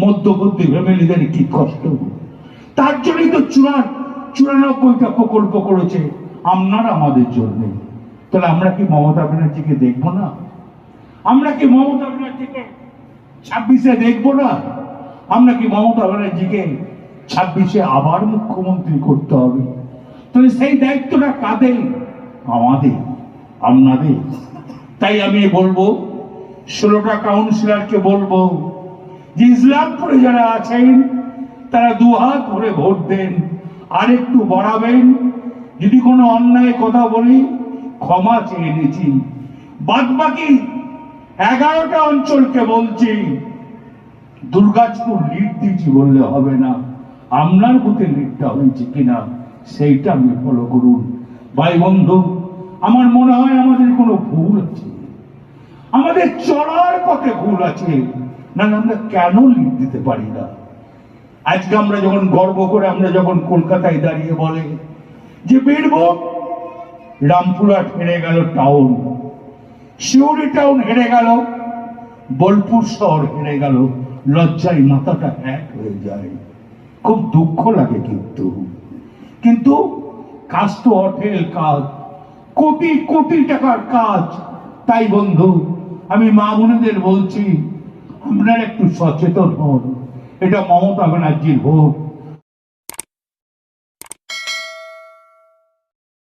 মধ্যবর্তী ফ্যামিলিদের কি কষ্ট? তার জন্যই তো চূড়ান চুরানব্বইটা প্রকল্প করেছে। আপনারা আমাদের জন্য। তাহলে আমরা কি মমতা ব্যানার্জিকে দেখব না? আমরা কি মমতা ব্যানার্জিকে ছাব্বিশে দেখব না? আমরা কি মমতা ব্যানার্জিকে ছাব্বিশে আবার মুখ্যমন্ত্রী করতে হবে? তাহলে সেই দায়িত্বটা কাদের? আমাদের, আপনাদের। তাই আমি বলব, ষোলোটা কাউন্সিলরকে বলব যে ইসলামপুরে যারা আছেন, তারা দুহাত ভরে ভোট দেন। আর একটু বাড়াবেন। যদি কোনো অন্যায় কথা বলি, ক্ষমা চেয়ে নিয়েছি বাদ বাকি এগারোটা অঞ্চলকে বলছি, দুর্গাজপুর লিড দিয়েছি বললে হবে না। আপনার বুথে লিডটা হয়েছে কিনা, সেইটা আপনি ফলো করুন। ভাই বন্ধু, আমার মনে হয় আমাদের কোনো ভুল আমাদের চলার পথে ভুল আছে। না না, আমরা কেন লিড দিতে পারি না? আজকে আমরা যখন গর্ব করে আমরা যখন কলকাতায় দাঁড়িয়ে বলে যে, বীরভূম, রামপুরহাট হেরে গেল টাউন শিউরি টাউন হেরে গেল, বোলপুর শহর হেরে গেল, লজ্জায় মাথাটা এক হয়ে যায়। খুব দুঃখ লাগে কিন্তু। কিন্তু কাজ তো অঠেল কাজ, কোটি কোটি টাকার কাজ। তাই বন্ধু আমি মা বোনেদের বলছি আপনারা একটু সচেতন হন। এটা মমতা ব্যানার্জির ভোট।